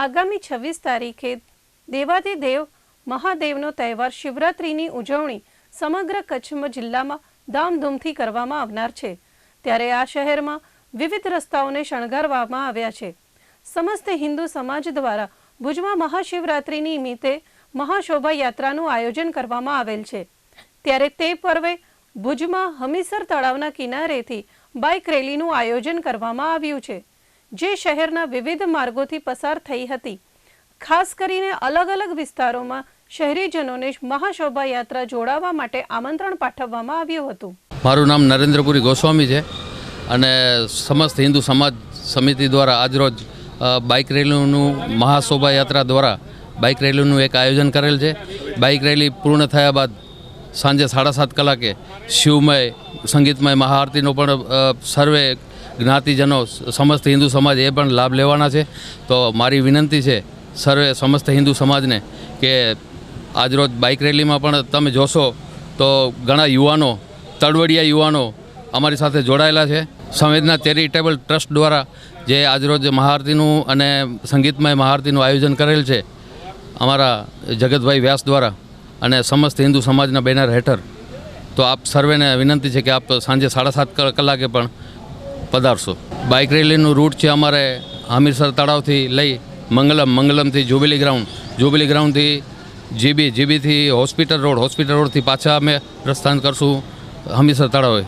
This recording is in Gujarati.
આગામી છવ્વીસ તારીખે દેવાધિદેવ મહાદેવનો તહેવાર શિવરાત્રિની ઉજવણી સમગ્ર કચ્છમાં જિલ્લામાં ધામધૂમથી કરવામાં આવનાર છે. ત્યારે આ શહેરમાં વિવિધ રસ્તાઓને શણગારવામાં આવ્યા છે. સમસ્ત હિન્દુ સમાજ દ્વારા ભુજમાં મહાશિવરાત્રિ નિમિત્તે મહાશોભાયાત્રાનું આયોજન કરવામાં આવેલ છે. ત્યારે તે પર્વે ભુજમાં હમીસર તળાવના કિનારેથી બાઇક રેલીનું આયોજન કરવામાં આવ્યું છે. જે શહેરના વિવિધ માર્ગોથી પસાર થઈ હતી. ખાસ કરીને અલગ અલગ વિસ્તારોમાં શહેરીજનોને મહાશોભાયાત્રા જોડાવા માટે આમંત્રણ પાઠવવામાં આવ્યું હતું. મારું નામ નરેન્દ્રપુરી ગોસ્વામી છે અને સમસ્ત હિન્દુ સમાજ સમિતિ દ્વારા આજરોજ બાઇક રેલીનું મહાશોભાયાત્રા દ્વારા બાઇક રેલીનું એક આયોજન કરેલ છે. બાઇક રેલી પૂર્ણ થયા બાદ સાંજે સાડા સાત કલાકે શિવમય, સંગીતમય મહાઆરતીનો પણ સર્વે જ્ઞાતિજનો, સમસ્ત હિન્દુ સમાજ એ પણ લાભ લેવાના છે. તો મારી વિનંતી છે સર્વે સમસ્ત હિન્દુ સમાજને કે આજરોજ બાઇક રેલીમાં પણ તમે જોશો તો ઘણા યુવાનો તળવડિયા યુવાનો અમારી સાથે જોડાયેલા છે. સંવેદના ચેરિટેબલ ટ્રસ્ટ દ્વારા જે આજરોજ મહાઆરતીનું અને સંગીતમય મહાઆરતીનું આયોજન કરેલ છે, અમારા જગતભાઈ વ્યાસ દ્વારા અને સમસ્ત હિન્દુ સમાજના બેનર હેઠળ. તો આપ સર્વેને વિનંતી છે કે આપ સાંજે સાડા સાત કલ- કલાકે પણ પધારશો. બાઇક રેલીનું રૂટ છે અમારે હમીરસર તળાવથી લઈ મંગલમ, મંગલમથી જુબિલી ગ્રાઉન્ડ જુબિલી ગ્રાઉન્ડથી જીબી જીબીથી હોસ્પિટલ રોડ હોસ્પિટલ રોડથી પાછા અમે પ્રસ્થાન કરશું હમીરસર તળાવે.